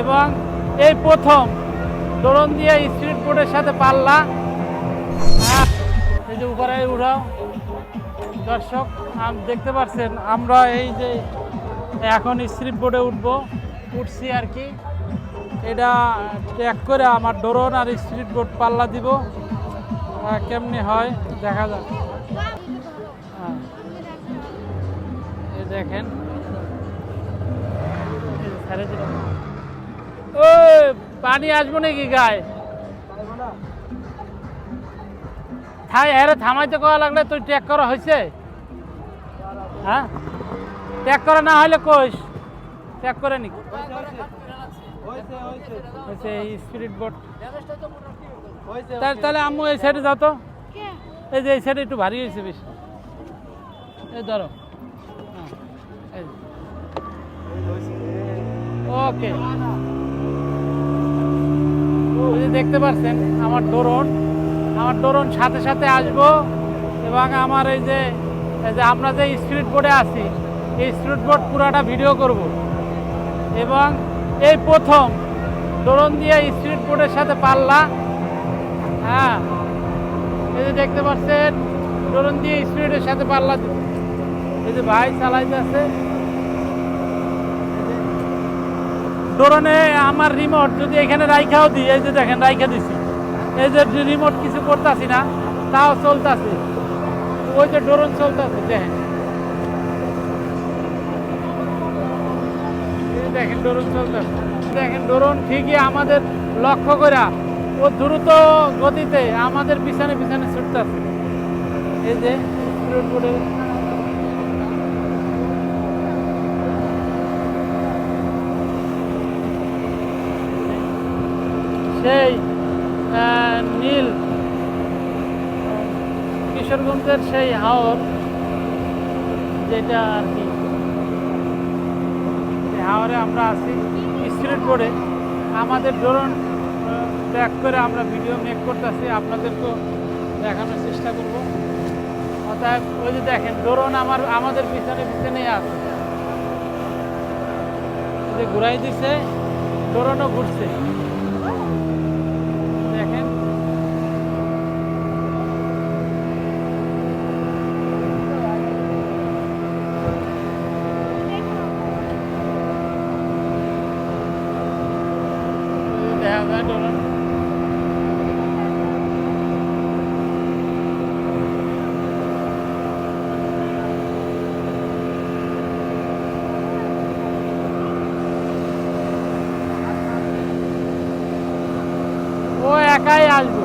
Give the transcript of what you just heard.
এবং এই প্রথম ড্রোন দিয়ে স্পিড বোর্ডের সাথে পাল্লা। হ্যাঁ, এই যে উপরে উঠাও। দর্শক দেখতে পাচ্ছেন আমরা এই যে এখন স্ট্রিট বোর্ডে উঠবো উঠছি আর কি। এটা ট্র্যাক করে আমার ড্রোন আর স্ট্রিট বোর্ড পাল্লা দিব। কেমনি হয় দেখা যাক। হ্যাঁ। দেখেন। ওই পানি আসব নাকি গায়ে? থাই হ্যাঁ থামাইতে করা লাগলে তুই ট্র্যাক করা হয়েছে হ্যাঁ? ট্র্যাক করা না হলে কোষ ট্র্যাক করে নি। স্পিরিট তাহলে আম্মু এই সাইডে যাও তো। এই যে এই সাইডে একটু ভারী হয়েছে বেশি। এই ধরো। হ্যাঁ, ওকে ওই যে দেখতে পাচ্ছেন আমার ড্রোন আমার ড্রোন সাথে সাথে আসব এবং আমার এই যে যে আমরা যে স্পিড বোর্ডে আছি, এই স্পিড বোর্ড পুরাটা ভিডিও করব এবং এই প্রথম ড্রোন দিয়ে স্পিড বোর্ডের সাথে পাল্লা হ্যাঁ এই যে দেখতে পাচ্ছেন ড্রোন দিয়ে স্পিডের সাথে পাল্লা। এই যে ভাই চালাইতে আছে ড্রোনে আমার রিমোট যদি এখানে রাইখাও দিই, এই যে দেখেন, রাইখা দিছি। এই যে রিমোট কিছু করতেছি না, তাও চলতেছে। ওই যে ড্রোন চলতেছে, দেখেন। দেখেন, ড্রোন চলতেছে। দেখেন, ড্রোন ঠিকই আমাদের লক্ষ্য করা ও দ্রুত গতিতে আমাদের পিছনে পিছনে ছুটতেছে। এই যে সেই নীল, কিশোরগঞ্জের সেই হাওর, যেটা আর কি। হাওরে আমরা আছি স্ট্রিট বোর্ডে আমাদের ড্রোন ট্র্যাক করে আমরা ভিডিও মেক করতেছি, আপনাদেরকেও দেখানোর চেষ্টা করব। অতএব ওই যে দেখেন ড্রোন আমার, আমাদের পিছনে পিছনেই আছে ঘুরাই দিছে ড্রোনও ঘুরছে। একাই আসব।